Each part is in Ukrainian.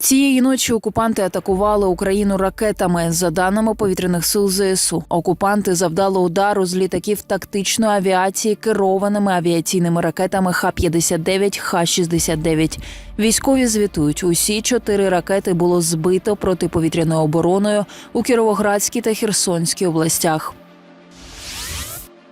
Цієї ночі окупанти атакували Україну ракетами. За даними повітряних сил ЗСУ, окупанти завдали удару з літаків тактичної авіації керованими авіаційними ракетами Х-59, Х-69. Військові звітують, усі чотири ракети було збито протиповітряною обороною у Кіровоградській та Херсонській областях.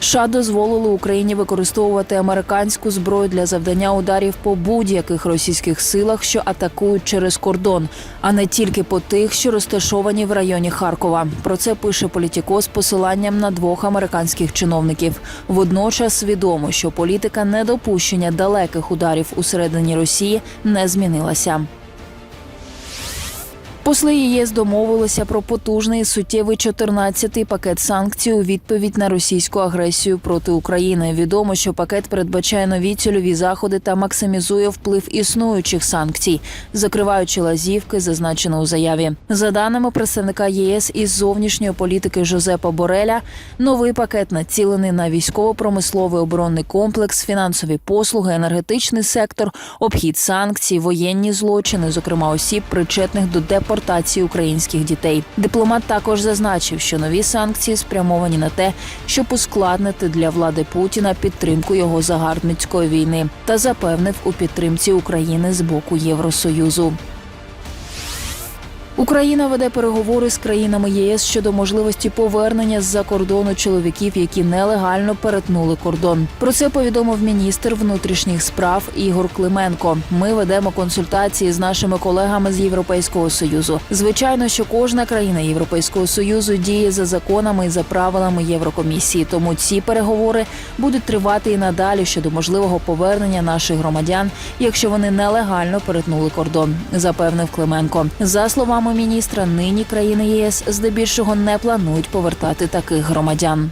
США дозволили Україні використовувати американську зброю для завдання ударів по будь-яких російських силах, що атакують через кордон, а не тільки по тих, що розташовані в районі Харкова. Про це пише політіко з посиланням на двох американських чиновників. Водночас відомо, що політика недопущення далеких ударів усередині Росії не змінилася. Посли ЄС домовилися про потужний суттєвий 14-й пакет санкцій у відповідь на російську агресію проти України. Відомо, що пакет передбачає нові цільові заходи та максимізує вплив існуючих санкцій, закриваючи лазівки, зазначено у заяві. За даними представника ЄС із зовнішньої політики Жозепа Бореля, новий пакет націлений на військово-промисловий оборонний комплекс, фінансові послуги, енергетичний сектор, обхід санкцій, воєнні злочини, зокрема осіб, причетних до депортації українських дітей. Дипломат також зазначив, що нові санкції спрямовані на те, щоб ускладнити для влади Путіна підтримку його загарбницької війни та запевнив у підтримці України з боку Євросоюзу. Україна веде переговори з країнами ЄС щодо можливості повернення з-за кордону чоловіків, які нелегально перетнули кордон. Про це повідомив міністр внутрішніх справ Ігор Клименко. Ми ведемо консультації з нашими колегами з Європейського союзу. Звичайно, що кожна країна Європейського союзу діє за законами і за правилами Єврокомісії. Тому ці переговори будуть тривати і надалі щодо можливого повернення наших громадян, якщо вони нелегально перетнули кордон, запевнив Клименко. За міністра, нині країни ЄС здебільшого не планують повертати таких громадян.